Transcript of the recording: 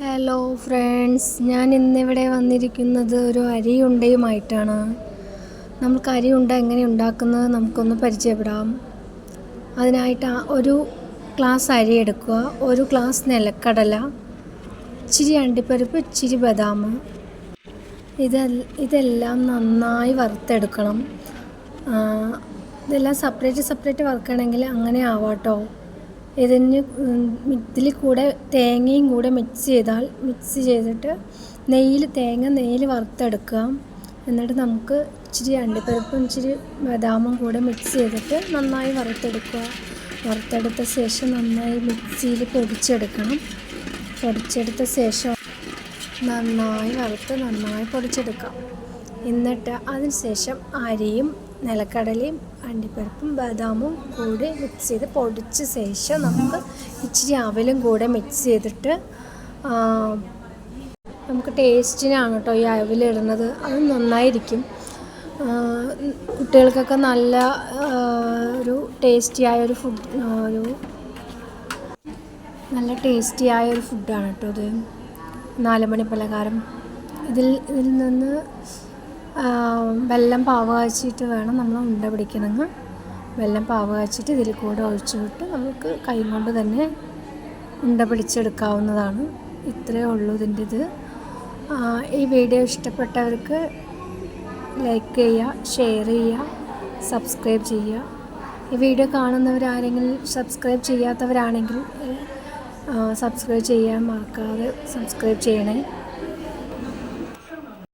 Hello friends ഞാൻ ഇന്നിവിടെ വന്നിരിക്കുന്നത് ഒരു അരിയുണ്ടയുമായിട്ടാണ്. നമുക്ക് അരിയുണ്ട എങ്ങനെ ഉണ്ടാക്കുന്നത് നമുക്കൊന്ന് പരിചയപ്പെടാം. അതിനായിട്ട് ഒരു ഗ്ലാസ് അരി എടുക്കുക. ഒരു ഗ്ലാസ് നിലക്കടല ഇച്ചിരി അണ്ടിപ്പരിപ്പ് ഇച്ചിരി ബദാം. ഇത് ഇതെല്ലാം നന്നായി വറുത്തെടുക്കണം. ഇതെല്ലാം സെപ്പറേറ്റ് സെപ്പറേറ്റ് വറുക്കണമെങ്കിൽ അങ്ങനെ ആവാട്ടോ. ഇതിന് ഇതിൽ കൂടെ തേങ്ങയും കൂടെ മിക്സ് ചെയ്താൽ മിക്സ് ചെയ്തിട്ട് നെയ്യിൽ തേങ്ങ നെയ്യിൽ വറുത്തെടുക്കുക. എന്നിട്ട് നമുക്ക് ഇച്ചിരി അണ്ടിപ്പരിപ്പും ഇച്ചിരി ബദാമും കൂടെ മിക്സ് ചെയ്തിട്ട് നന്നായി വറുത്തെടുക്കുക. വറുത്തെടുത്ത ശേഷം നന്നായി മിക്സിയിൽ പൊടിച്ചെടുക്കണം. പൊടിച്ചെടുത്ത ശേഷം നന്നായി വറുത്ത് നന്നായി പൊടിച്ചെടുക്കാം. എന്നിട്ട് അതിന് ശേഷം അരിയും നിലക്കടലയും അണ്ടിപ്പരിപ്പും ബദാമും കൂടി മിക്സ് ചെയ്ത് പൊടിച്ച ശേഷം നമുക്ക് ഇച്ചിരി അവലും കൂടെ മിക്സ് ചെയ്തിട്ട് നമുക്ക് ടേസ്റ്റിനാണ് കേട്ടോ ഈ അവലിടുന്നത് അത് നന്നായിരിക്കും. കുട്ടികൾക്കൊക്കെ നല്ല ഒരു ടേസ്റ്റിയായ ഒരു ഫുഡ് ഒരു നല്ല ടേസ്റ്റിയായ ഒരു ഫുഡാണ് കേട്ടോ ഇത്. നാലുമണി പലഹാരം ഇതിൽ ഇതിൽ നിന്ന് വെല്ലം പാവ് കാച്ചിട്ട് വേണം നമ്മൾ ഉണ്ട പിടിക്കണമെങ്കിൽ. വെല്ലം പാവ് കാച്ചിട്ട് ഇതിൽ കൂടെ ഒഴിച്ചു വിട്ട് നമുക്ക് കൈ കൊണ്ട് തന്നെ ഉണ്ട പിടിച്ചെടുക്കാവുന്നതാണ്. ഇത്രയേ ഉള്ളൂ ഇതിന്റെ ഇത്. ഈ വീഡിയോ ഇഷ്ടപ്പെട്ടവർക്ക് ലൈക്ക് ചെയ്യുക ഷെയർ ചെയ്യുക സബ്സ്ക്രൈബ് ചെയ്യുക. ഈ വീഡിയോ കാണുന്നവരാരെങ്കിലും സബ്സ്ക്രൈബ് ചെയ്യാത്തവരാണെങ്കിൽ സബ്സ്ക്രൈബ് ചെയ്യാൻ മറക്കാതെ സബ്സ്ക്രൈബ് ചെയ്യണേ.